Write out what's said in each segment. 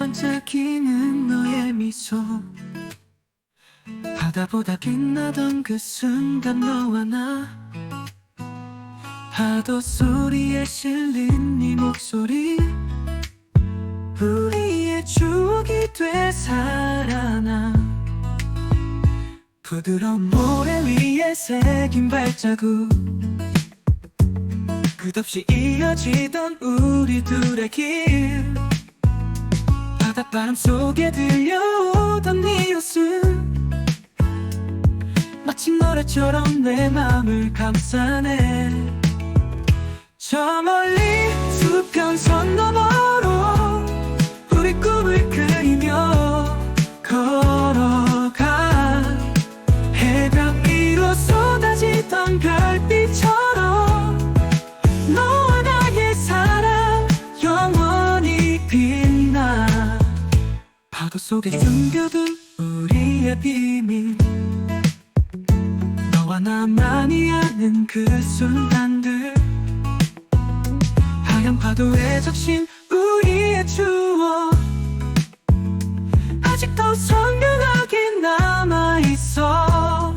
반짝이는 너의 미소. 바다보다 빛나던 그 순간 너와 나. 파도 소리에 실린 네 목소리. 우리의 추억이 되살아나. 부드러운 모래 위에 새긴 발자국. 끝없이 이어지던 우리 둘의 길 바닷바람 속에 들려오던 네 웃음. 마치 노래처럼 내 맘을 감싸네. 저 멀리 수평선 너머 파도 속에 숨겨둔 우리의 비밀. 너와 나만이 아는 그 순간들. 하얀 파도에 적신 우리의 추억. 아직도 선명하게 남아있어.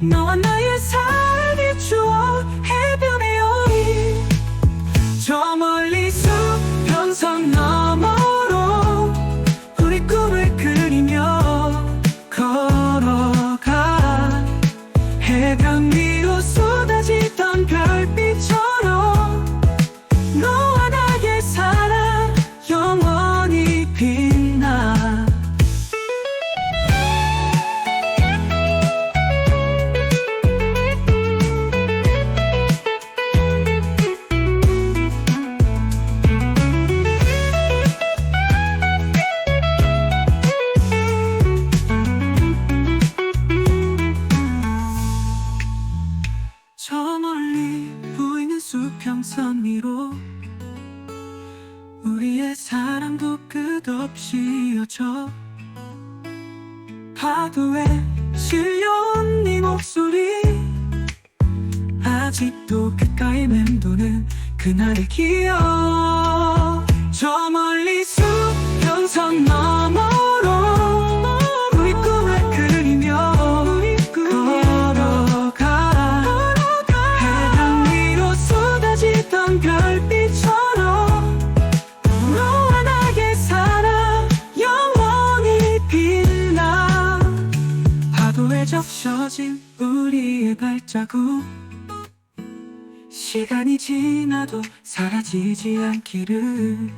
너와 나의 사랑의 추억 해변의 여인 저 멀리 수평선 너 수평선 위로 우리의 사랑도 끝없이 이어져. 파도에 실려온 네 목소리. 아직도 가까이 맴도는 그날의 기억. 저멀 적셔진 우리의 발자국. 시간이 지나도 사라지지 않기를.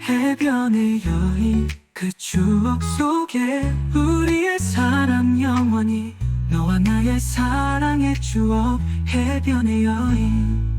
해변의 여인 그 추억 속에 우리의 사랑 영원히 너와 나의 사랑의 추억. 해변의 여인